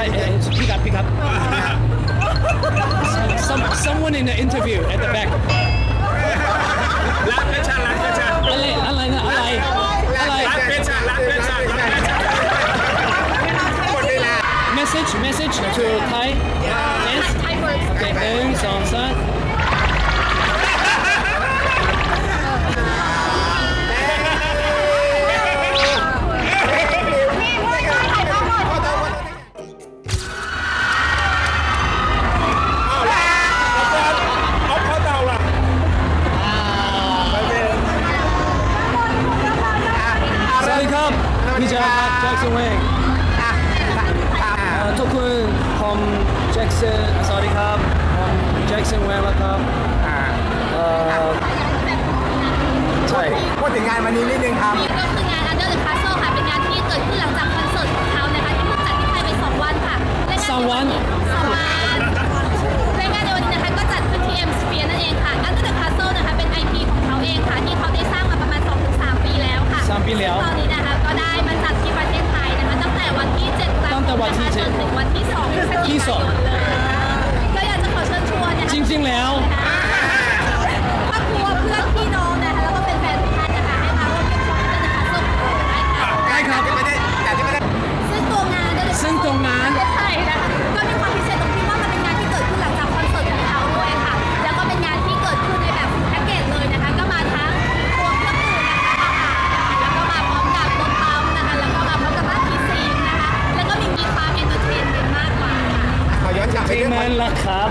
right, hey, pick up, pick up. Some, someone in the interview at the back. รักเพชรรักเพชรอะไรอะไรนะอะไรอะไร รักเพชรรักเพชรรักเพชร message message to Thai yes okay then song แจ็คสันเวงอะอะเอ่อทุกคนผมแจ็คสันสวัสดีครับผมแจ็คสันเวงแล้วครับอ่าเอ่อใช่พูดถึงงานวันนี้นิดนึงครับนี่ก็คืองาน Under the Castle ค่ะ เป็นงานที่เกิดขึ้นหลังจากคอนเสิร์ตของเขานะคะที่เพิ่งจัดที่ไทยไป2วันค่ะและงานสองวัน สองวันและงานในวันนี้นะคะก็จัดขึ้นที่ M Sphere นั่นเองค่ะ Under the Castle นะคะเป็น IP ของเขาเองค่ะที่เขาได้สร้างมาประมาณ2-3ปีแล้วค่ะสามปีแล้ว ตอนนี้ แต่วันที่นะคะเจ็ดจนถึงวันที่2พฤศจิที่กาสองยนเลยก็ นละครับ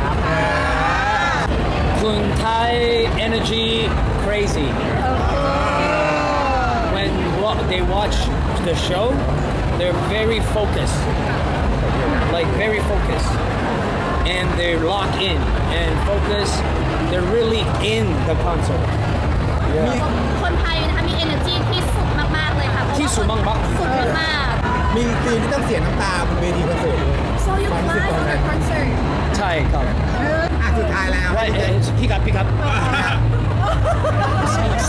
คุณไทย energy crazy when wa- they watch the show they're very focused like very focused and they're locked in and focus they're really in the concert คนไทยนะคะมี energy ที่สุดมากๆเลยค่ะเพระว่ ที่สุดมากๆ สุดมาก มีซีนที่ต้องเสียน้ำตาบนเวทีคอนเสิร์ตด้วย ๆ so you ความรู้สึก cry ตอน on นั้ the น concert ใช่ครับ อะสุดท้ายแล้ว right uh, pick up pick up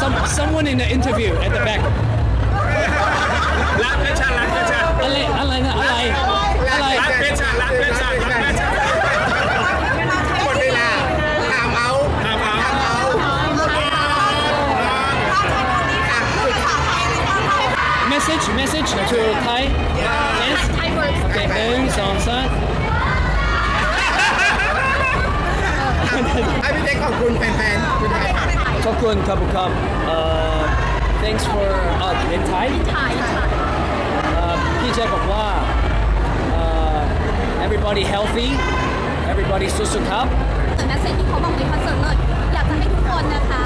Some, someone in the interview at the back รักเพชรชาติรักเพชรชาติอะไรอะไรนะอะไรอะไร รักเพชรชาติรักเพชรชาติรักเพชรชาติหมดเวลาถามเอาถามเอาถามเอาอะสุด message message to Thai fans Thai คุณแฟนๆคุณไทยขอบคุณครับครับเอ่อ thanks for uh in Thai ถ่ายถ่ายเอ่อพี่เจบอกว่าเอ่อ everybody healthy everybody สุขๆครับแต่แมสเซจที่เขาบอกในคอนเสิร์ตเลยอยากจะให้ทุกคนนะคะ